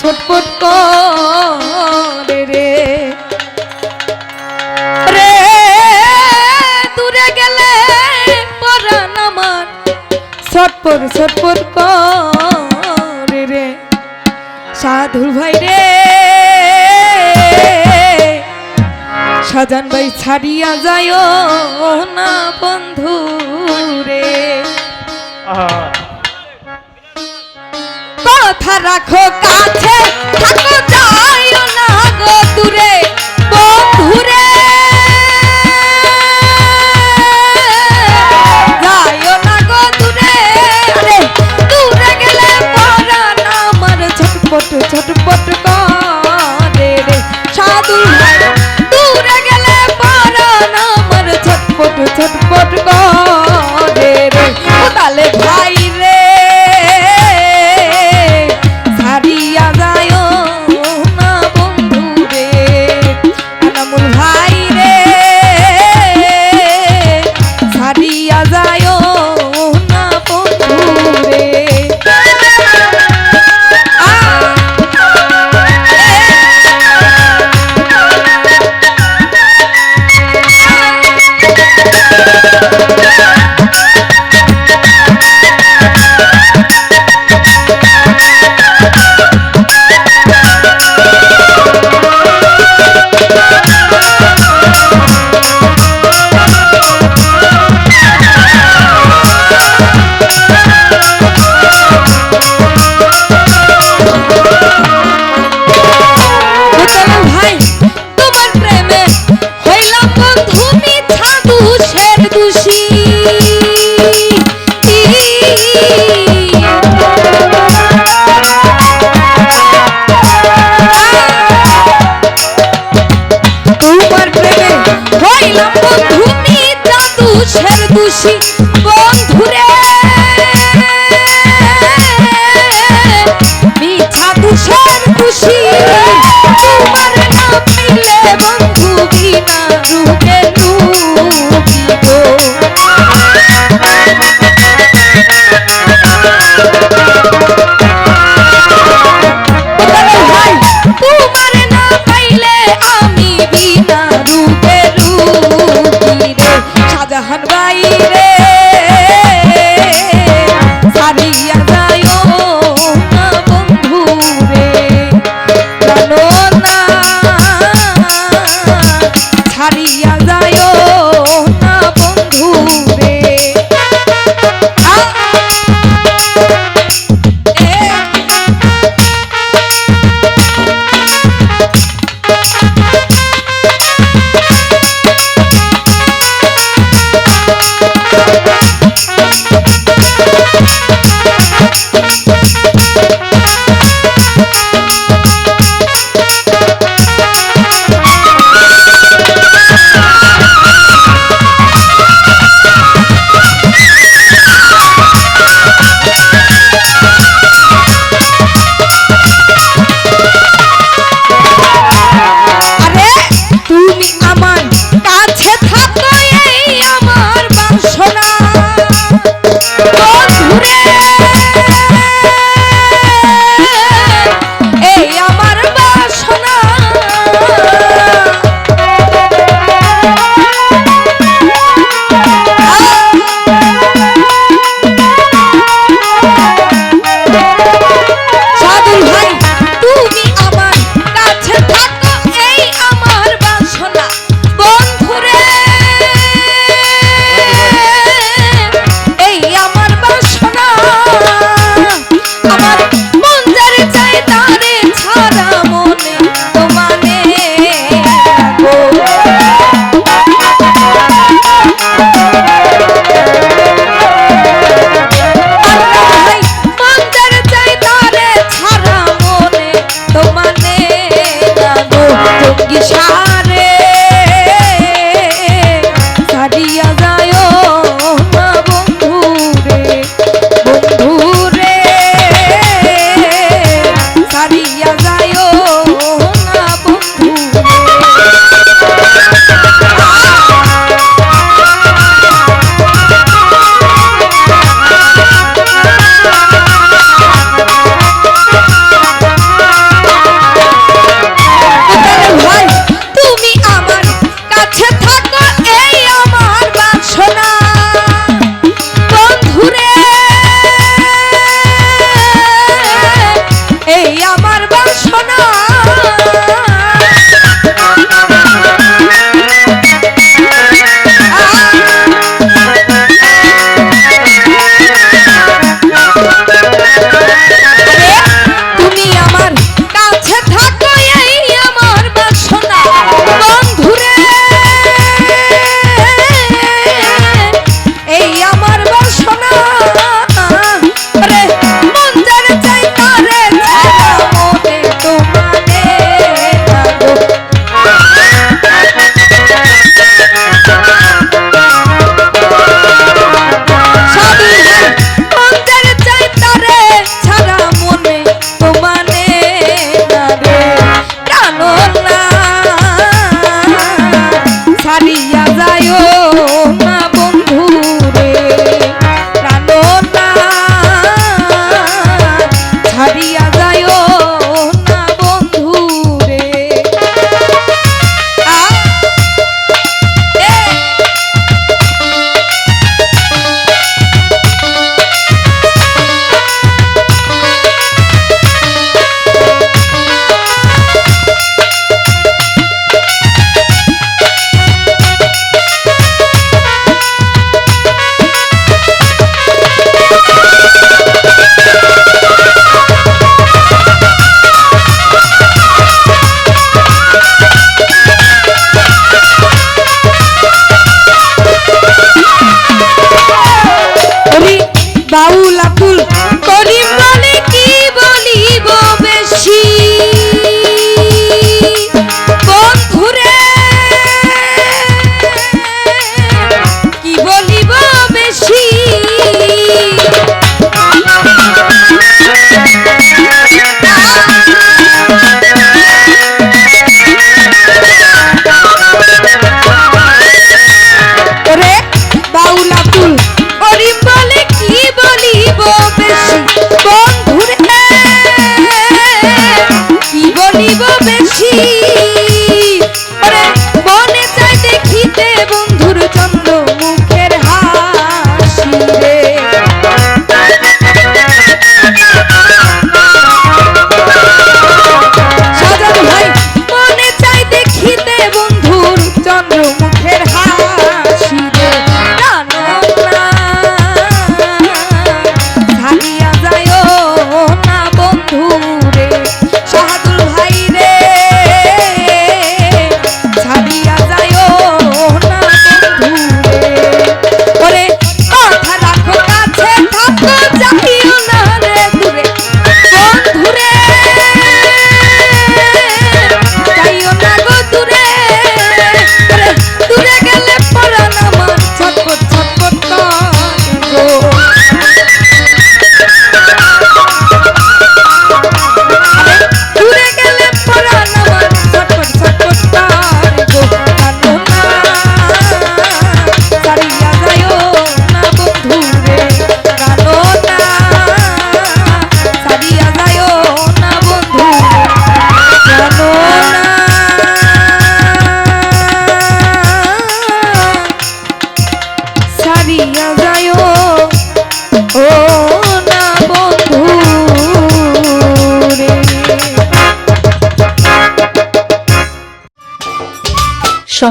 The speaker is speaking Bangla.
ছটপট করে রে। রে, দূরে গেলে পরাণ আমার। ছটপট ছটপট করে রে। সাধু ভাই রে। সাজান ভাই ছাড়িয়া যায় না বন্ধু রে। আহা। মাথা রাখো কাছে খুশি বন্ধুরে। মিঠা তুষার খুশি। তোমার নাম নিলে বন্ধু বিনা রুগে তোমার নাম পাইলে আমি বিনা Thank Sadia.